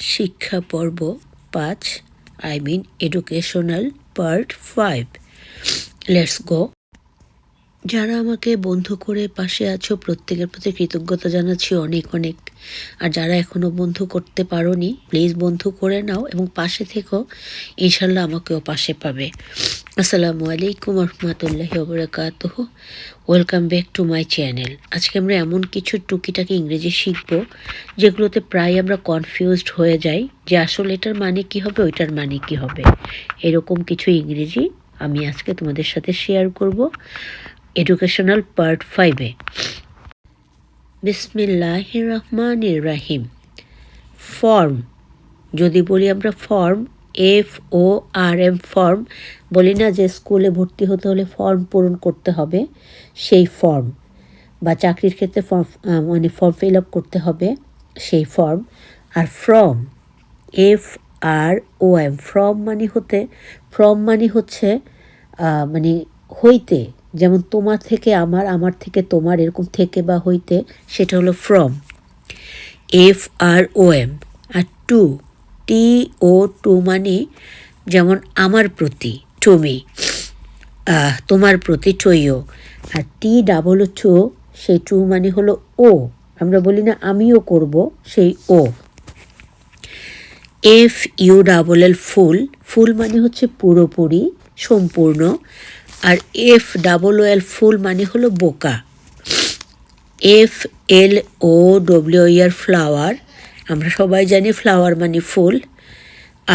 শিক্ষা পর্ব পাঁচ I mean educational part five let's go যারা আমাকে বন্ধু করে পাশে আছো, প্রত্যেকের প্রতি কৃতজ্ঞতা জানাচ্ছি অনেক অনেক। আর যারা এখনও বন্ধু করতে পারোনি প্লিজ বন্ধু করে নাও এবং পাশে থেকো। ইনশাল্লাহ আমাকেও পাশে পাবে। আসসালামু আলাইকুম রহমতুল্লাহি ওবরাকাত welcome back to my channel. আজকে আমরা এমন কিছু টুকিটাকি ইংরেজি শিখব, যেগুলোতে প্রায় আমরা কনফিউজড হয়ে যাই, যে আসলে এটার মানে কি হবে, ওইটার মানে কি হবে। এরকম কিছু ইংরেজি আমি আজকে তোমাদের সাথে শেয়ার করব এডুকেশনাল পার্ট ফাইভে বিসমিল্লাহ রহমান রাহিম। ফর্ম যদি বলি আমরা form F O R M form বলি না যে স্কুলে ভর্তি হতে হলে ফর্ম পূরণ করতে হবে, সেই ফর্ম বা চাকরির ক্ষেত্রে ফর্ম মানে ফর্ম ফিল আপ করতে হবে, সেই form R from F R O M from মানে হতে ফ্রম মানে হচ্ছে মানে হইতে, যেমন তোমার থেকে আমার আমার থেকে তোমার, এরকম থেকে বা হইতে, সেটা হলো from F R O M R to T O to মানে যেমন আমার প্রতি টুমি তোমার প্রতি টইও আর টি ডাবল টু সেই টু মানে হলো ও। আমরা বলি না আমিও করব, সেই ও। F U double L full full মানে হচ্ছে পুরোপুরি, সম্পূর্ণ। আর এফ ডাবল ও এল ফুল মানে হলো বোকা। F L O W E R flower আমরা সবাই জানি ফ্লাওয়ার মানে ফুল,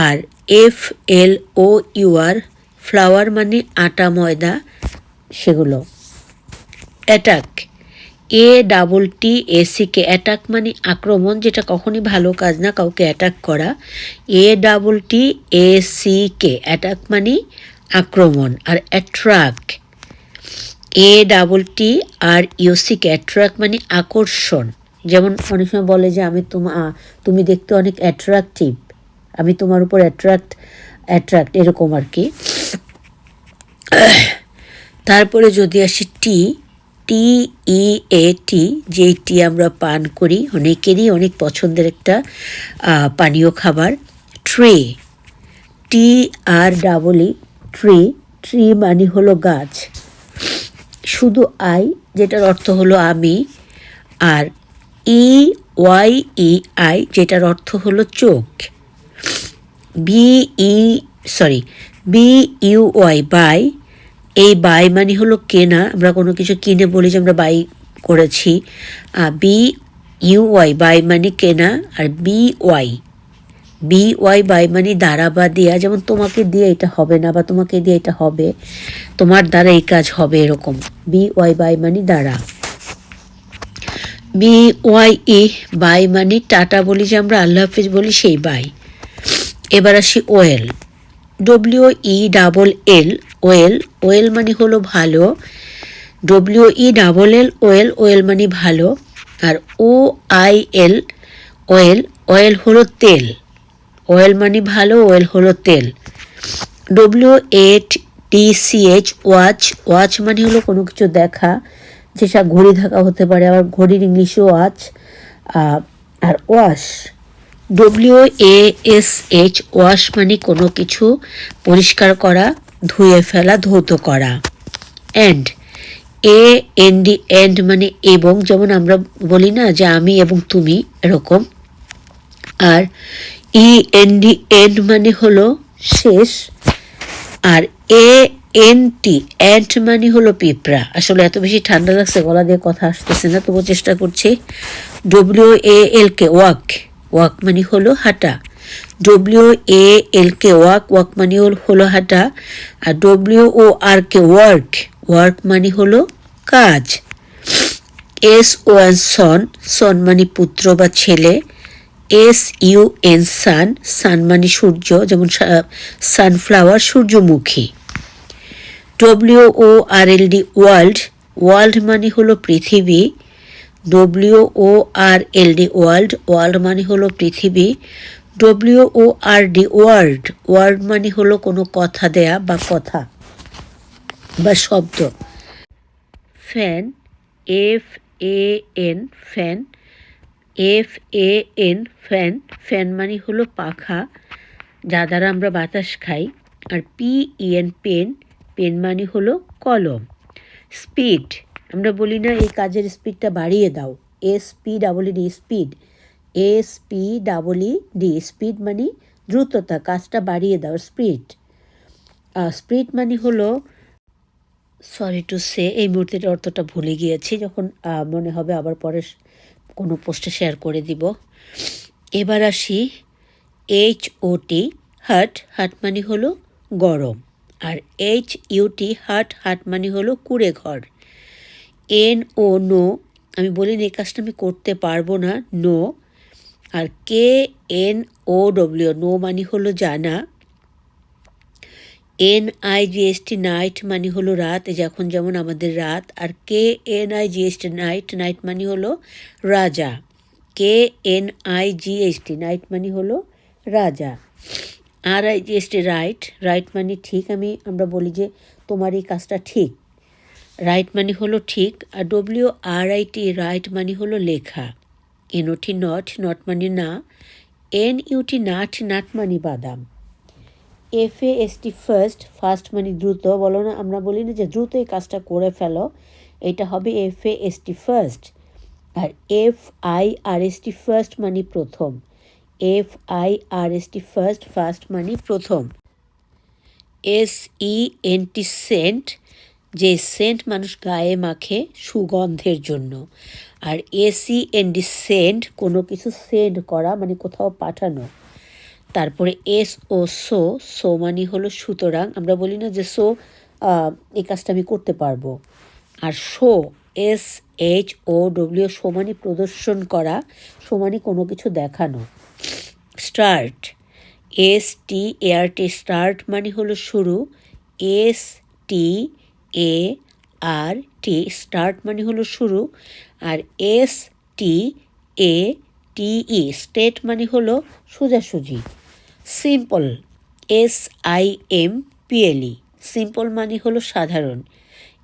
আর F L O U R flour মানে আটা, ময়দা, সেগুলো। Attack A double T A A C K attack মানে আক্রমণ, যেটা কখনই ভালো কাজ না, কাউকে অ্যাটাক করা। A double T A C K attack মানে আক্রমণ, আর attract A double T R ইউসিকে attract মানে আকর্ষণ। যেমন অনেক সময় বলে যে আমি তোমা তুমি দেখতে অনেক অ্যাট্রাকটিভ আমি তোমার উপর অ্যাট্রাক্ট অ্যাট্রাক্ট এরকম আর কি। তারপরে যদি আসি টি টি ই এ টি যেই টি আমরা পান করি, অনেকেরই অনেক পছন্দের একটা পানীয় খাবার। Tree T R double E tree tree মানে হলো গাছ। শুধু আই যেটার অর্থ হলো আমি, আর ই ওয়াই ই আই যেটার অর্থ হলো চোখ। B E sorry B U Y buy এই বাই মানে হলো কেনা, আমরা কোনো কিছু কিনে বলি যে আমরা বাই করেছি। বি ইউ ওয়াই বাই মানে কেনা, আর B Y B Y by মানে দ্বারা বা দেয়া। যেমন তোমাকে দিয়ে এটা হবে না বা তোমাকে দিয়ে এটা হবে, তোমার দ্বারা এই কাজ হবে এরকম। বি ওয়াই বাই মানে দ্বারা। বি ওয়াই ই, বাই মানে টাটা বলি যে আমরা আল্লাহ হাফিজ বলি সেই বাই। এবার আসি well. W E double L, well well মানে হলো ভালো। W E double L, well well মানে ভালো। আর O I L, oil oil হলো তেল। ওয়েল মানে ভালো, ওয়েল হলো তেল। W A T C H, watch watch মানে হলো কোনো কিছু দেখা। যেটা ঘড়ি থাকা হতে পারে, আবার ঘড়ির ইংলিশে watch R wash W A S H wash মানে কোনো কিছু পরিষ্কার করা, ধুয়ে ফেলা, ধৌত করা। And A N D and মানে এবং, যেমন আমরা বলি না যে আমি এবং তুমি, এরকম। আর ই এন ডি এন্ড মানে হলো শেষ। আর এ এন টি অ্যান্ট মানে হলো পিঁপড়া। আসলে এত বেশি ঠান্ডা লাগছে, গলা দিয়ে কথা আসতেছে না তবু চেষ্টা করছি। W A L K walk walk মানে হলো হাঁটা। W A L K walk walk মানে হলো হাঁটা। আর W O R K work work মানে হলো কাজ। এস ও এন সন সন মানে পুত্র বা ছেলে। S U N sun sun মানে সূর্য, যেমন সানফ্লাওয়ার সূর্যমুখী। W O R L D world world মানে হলো পৃথিবী W O R L D world world মানে হলো পৃথিবী W O R D world word মানে হলো কোনো কথা দেয়া বা কথা বা শব্দ। Fan F A N fan F A N fan fan মানে হলো পাখা, যা দ্বারা আমরা বাতাস খাই, আর পি এন পেন পেন মানে হলো কলম। স্পিড, আমরা বলি না এই কাজের স্পিডটা বাড়িয়ে দাও। S P double D speed. S P double D, speed মানে দ্রুততা, কাজটা বাড়িয়ে দাও, স্পিড। স্পিড মানে হলো, সরি টু সে, এই মুহূর্তের অর্থটা ভুলে গিয়েছি, যখন মনে হবে আবার পরে কোনো পোস্টে শেয়ার করে দিব। এবার আসি, এইচ ও টি, হাট। হাট মানে হলো গরম। আর এইচ ইউটি হাট হাট মানে হলো কুড়ে ঘর। এন ও নো আমি বলি এই কাজটা আমি করতে পারব না নো আর K N O W know মানে হলো জানা। এন আই জিএসটি নাইট মানে হলো রাত যখন যেমন আমাদের রাত, আর K N I G H T knight knight মানে হলো রাজা। K N I G H T knight মানে হলো রাজা। R I G H T right right মানে ঠিক, আমি, আমরা বলি যে তোমার এই কাজটা ঠিক। রাইট মানে হলো ঠিক, আর W R I T write মানে হলো লেখা। এনওটি নট নট মানে না। এন ইউটি নাট নাট মানে বাদাম। F A S T fast fast মানে দ্রুত, বলো না, আমরা বলি না যে দ্রুত এই কাজটা করে ফেলো, এটা হবে F A S T fast R F I R S T first মানে প্রথম। F I R S T first first মানে প্রথম। S E N T scent যে সেন্ট মানুষ গায়ে মাখে সুগন্ধের জন্য। আর এসি ডি সেন্ট কোনো কিছু সেন্ড করা মানে কোথাও পাঠানো। তারপরে এস ও সো সো মানে হলো সুতরাং, আমরা বলি না যে সো এই কাজটা আমি করতে পারব। আর show, S, H, O, W show মানে প্রদর্শন করা শো মানে কোনো কিছু দেখানো। Start, S, T A R T, start মানে হলো শুরু। এস, টি, এ, আর, টি, স্টার্ট মানে হলো শুরু। আর এস, টি, এ, টি, ই, স্টেট মানে হলো সোজাসুজি। Simple, S, I, M P L E simple মানে হলো সাধারণ।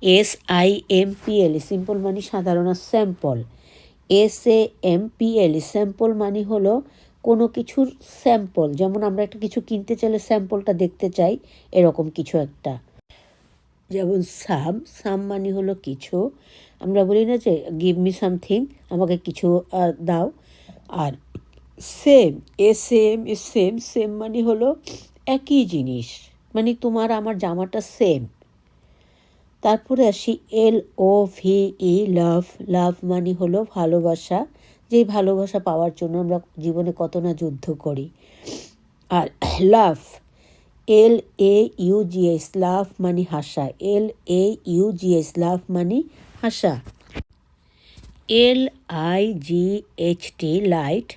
S I M P L simple মানে সাধারণ sample S A M P L sample মানে হলো কোনো কিছুর স্যাম্পল যেমন আমরা একটা কিছু কিনতে চাইলে স্যাম্পলটা দেখতে চাই, এরকম কিছু একটা। যেমন সাম সাম মানে হলো কিছু। আমরা বলি না যে গিভ মি সামথিং আমাকে কিছু দাও। আর same A same A same same মানে হলো একই জিনিস। মানে তোমার, আমার জামাটা সেম তারপরে আসি এল ও ভি ই, লাভ। লাভ মানে হলো ভালোবাসা। যেই ভালোবাসা পাওয়ার জন্য আমরা জীবনে কত না যুদ্ধ করি। আর লাভ, এল এ ইউ জি এস, লাভ মানে হাসা। এল এ ইউ জি এস, লাভ মানে হাসা। L I G H T, light.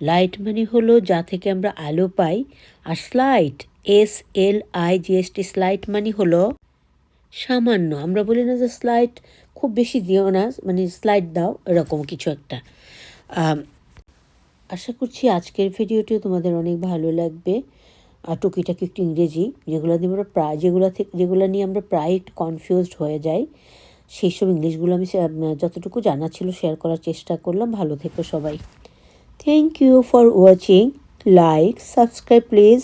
Light মানে হলো যা থেকে আমরা আলো পাই। আর slight, S L I G S T, slight মানে হলো সামান্য। আমরা বলি না যে স্লাইড খুব বেশি দিও না মানে স্লাইড দাও, এরকম কিছু একটা। আশা করছি আজকের ভিডিওটিও তোমাদের অনেক ভালো লাগবে। আর টুকিটাকি একটু ইংরেজি, যেগুলো দিয়ে আমরা প্রায়, যেগুলো থেকে, যেগুলো নিয়ে আমরা প্রায় একটু কনফিউজড হয়ে যাই সেই সব ইংলিশগুলো আমি যতটুকু জানা ছিল শেয়ার করার চেষ্টা করলাম। ভালো থেকো সবাই। Thank you for watching like subscribe please